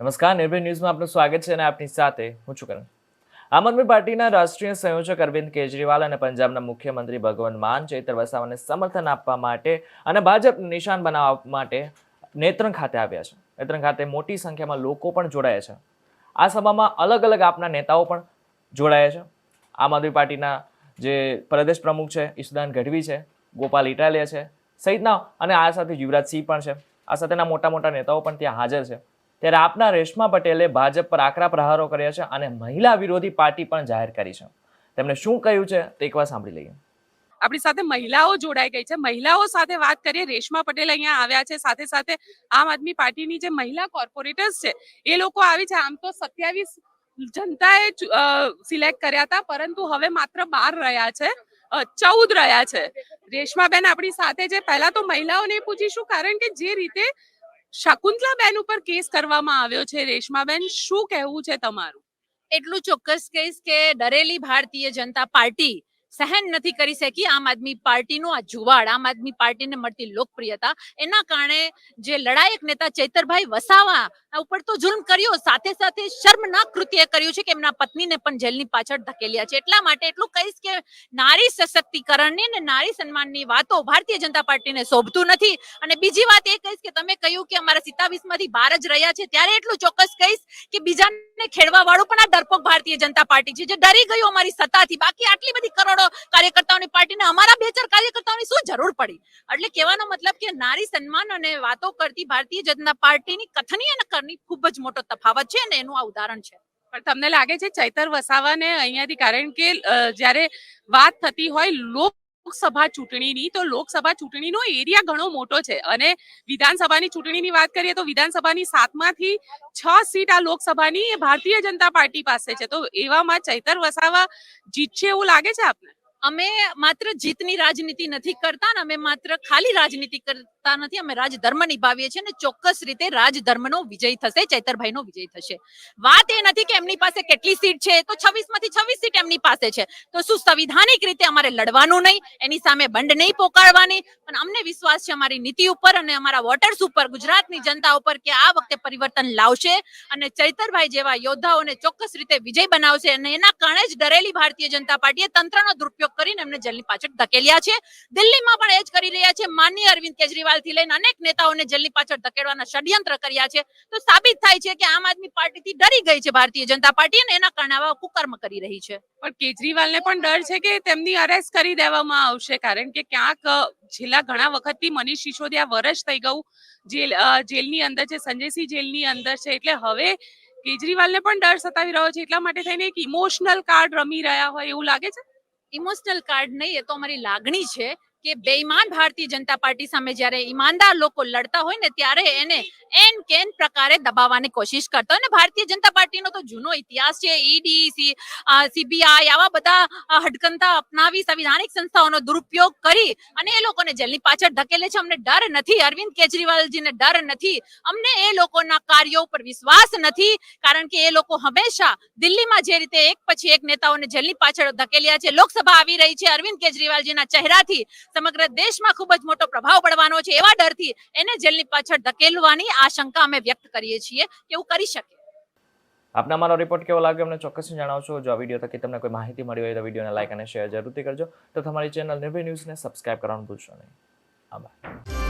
નમસ્કાર, નિર્ભય ન્યૂઝમાં આપનું સ્વાગત છે અને આપની સાથે હું છું કરણ. આમ આદમી પાર્ટીના રાષ્ટ્રીય સંયોજક અરવિંદ કેજરીવાલ અને પંજાબના મુખ્યમંત્રી ભગવંત માન ચૈત્ર વસાવાને સમર્થન આપવા માટે અને ભાજપ નિશાન બનાવવા માટે નેત્રંગ ખાતે આવ્યા છે. નેત્રંગ ખાતે મોટી સંખ્યામાં લોકો પણ જોડાયા છે. આ સભામાં અલગ અલગ આપના નેતાઓ પણ જોડાયા છે. આમ આદમી પાર્ટીના જે પ્રદેશ પ્રમુખ છે ઈશુદાન ગઢવી છે, ગોપાલ ઇટાલિયા છે, સહિતના અને આ સાથે યુવરાજસિંહ પણ છે. આ સાથેના મોટા મોટા નેતાઓ પણ ત્યાં હાજર છે. ત્યારે આપના રેશમા પટેલે ભાજપ પર આકરા પ્રહારો કર્યા છે અને મહિલા વિરોધી પાર્ટી પણ જાહેર કરી છે. તેમણે શું કહ્યું છે તે એકવાર સાંભળી લઈએ. આપણી સાથે મહિલાઓ જોડાઈ ગઈ છે. મહિલાઓ સાથે વાત કરીએ, રેશમા પટેલ અહીંયા આવ્યા છે. સાથે સાથે આમ આદમી પાર્ટીની જે મહિલા કોર્પોરેટર્સ છે, એ લોકો આવી છે. આમ તો સત્યાવીસ જનતાએ સિલેક્ટ કર્યા હતા, પરંતુ હવે માત્ર બાર રહ્યા છે ચૌદ રહ્યા છે. રેશમાબેન આપણી સાથે છે. પહેલા તો મહિલાઓને પૂછીશું, કારણ કે જે રીતે શકુંતલાબેન ઉપર કેસ કરવામાં આવ્યો છે? રેશમાબેન, શું કહેવું છે તમારું? એટલું ચોક્કસ કહીશ કે ડરેલી ભારતીય જનતા પાર્ટી સહન નથી કરી શકી. આમ આદમી પાર્ટીનો આ જુવાડ આમ આદમી પાર્ટીને મળતી લોકપ્રિયતા, એના કારણે જે લડાયક નેતા ચૈતરભાઈ વસાવા ઉપર તો જુલ્મ કર્યો. સાથે સાથે શર્મનાક કૃત્ય કર્યું છે કે એમના પત્નીને પણ જેલની પાછળ ધકેલ્યા છે. એટલા માટે એટલું કહીશ કે નારી સશક્તિકરણની ને નારી સન્માનની વાતો ભારતીય જનતા પાર્ટીને શોભતું નથી. અને બીજી વાત એ કહીશ કે તમે કહ્યું કે અમારા સિત્તાવીસમાંથી બાર જ રહ્યા છે. ત્યારે એટલું ચોક્કસ કહીશ કે બીજાને ખેડવા વાળું પણ આ ડરપોક ભારતીય જનતા પાર્ટી છે, જે ડરી ગયું અમારી સત્તાથી. બાકી આટલી બધી કરોડો કાર્યકર્તાઓની પાર્ટીને અમારા બે ચાર કાર્યકર્તાઓની શું જરૂર પડી? એટલે કહેવાનો મતલબ કે નારી સન્માન અને વાતો કરતી ભારતીય જનતા પાર્ટીની કથની અને કરની ખૂબ જ મોટો તફાવત છે અને એનું આ ઉદાહરણ છે. પણ તમને લાગે છે ચૈતર વસાવાને અહીંયાથી કારણ કે જ્યારે વાત થતી હોય લોકસભા ચૂંટણીની, તો લોકસભા ચૂંટણીનો એરિયા ઘણો મોટો છે. અને વિધાનસભાની ચૂંટણીની વાત કરીએ તો વિધાનસભાની સાતમાંથી છ સીટ આ લોકસભાની ભારતીય જનતા પાર્ટી પાસે છે. તો એવામાં ચૈતર વસાવા જીતશે એવું લાગે છે આપને? અમે માત્ર જીતની રાજનીતિ નથી કરતા ને અમે માત્ર ખાલી રાજનીતિ કરતા નથી. અમે રાજધર્મ નિભાવીએ છીએ અને ચોક્કસ રીતે રાજધર્મનો વિજય થશે, ચૈતરભાઈનો વિજય થશે. વાત એ નથી કે એમની પાસે કેટલી સીટ છે. તો છવ્વીસમાંથી છવ્વીસ સીટ એમની પાસે છે. તો શું સંવિધાનિક રીતે અમારે લડવાનું નહીં, એની સામે બંડ નહીં પોકારવાની. પણ અમને વિશ્વાસ છે અમારી નીતિ ઉપર અને અમારા વોટર્સ ઉપર, ગુજરાતની જનતા ઉપર કે આ વખતે પરિવર્તન લાવશે અને ચૈતરભાઈ જેવા યોદ્ધાઓને ચોક્કસ રીતે વિજય બનાવશે અને એના કારણે જ ડરેલી ભારતીય જનતા પાર્ટીએ તંત્રનો દુરુપયોગ કરીને એમને જેલની પાછળ ધકેલ્યા છે. દિલ્હીમાં પણ એ જ કરી રહ્યા છે. માનનીય અરવિંદ કેજરીવાલ થી લઈને અનેક નેતાઓને જેલની પાછળ ધકેડવાના ષડયંત્ર કર્યા છે. તો સાબિત થાય છે કે આમ આદમી પાર્ટીથી ડરી ગઈ છે ભારતીય જનતા પાર્ટી અને એના કારણે આવા કુકર્મ કરી રહી છે. પણ કેજરીવાલને પણ ડર છે કે તેમની અરેસ્ટ કરી દેવામાં આવશે કારણ કે ક્યાંક છેલ્લા ઘણા વખતથી મનીષ સિસોદિયા વર્ષ થઈ ગયું. જેલ જેલની અંદર છે સંજયસિંહ જેલની અંદર છે એટલે હવે કેજરીવાલને પણ ડર સતાવી રહ્યો છે એટલા માટે થઈને એક ઇમોશનલ કાર્ડ રમી રહ્યા હોય એવું લાગે છે? ઇમોશનલ કાર્ડ નહીં એ તો અમારી લાગણી છે. કે બેઈમાન ભારતીય જનતા પાર્ટી સામે જ્યારે ઈમાનદાર લોકો લડતા હોય ને ત્યારે એને એન કેન પ્રકારે દબાવવાની કોશિશ કરતા હોય. ભારતીય જનતા પાર્ટીનો તો જૂનો ઇતિહાસ છે. ઈડી સીબીઆઈ આવા બધા હડકંતા અપનાવી સંવિધાનિક સંસ્થાઓનો દુરુપયોગ કરી અને એ લોકોને જેલની પાછળ ધકેલે છે. અમને ડર નથી. અરવિંદ કેજરીવાલજીને ડર નથી. અમને એ લોકોના કાર્યો ઉપર વિશ્વાસ નથી. કારણ કે એ લોકો હંમેશા દિલ્હીમાં જે રીતે એક પછી એક નેતાઓને જેલની પાછળ ધકેલ્યા છે. લોકસભા આવી રહી છે. અરવિંદ કેજરીવાલજીના ચહેરાથી સમગ્ર દેશમાં ખૂબ જ મોટો પ્રભાવ પડવાનો છે એવા ડરથી એને જેલની પાછળ ધકેલવાની આશંકા અમે વ્યક્ત કરીએ છીએ કે એવું કરી શકે. આપના મારો રિપોર્ટ કેવો લાગ્યો અમને ચોક્કસ જણાવશો. જો આ વીડિયો થકી તમને કોઈ માહિતી મળી હોય તો વિડીયોને લાઇક અને શેર જરૂરથી કરજો. તો તમારી ચેનલ નિર્ભય ન્યૂઝને સબસ્ક્રાઇબ કરવાનું ભૂલશો નહીં. આભાર.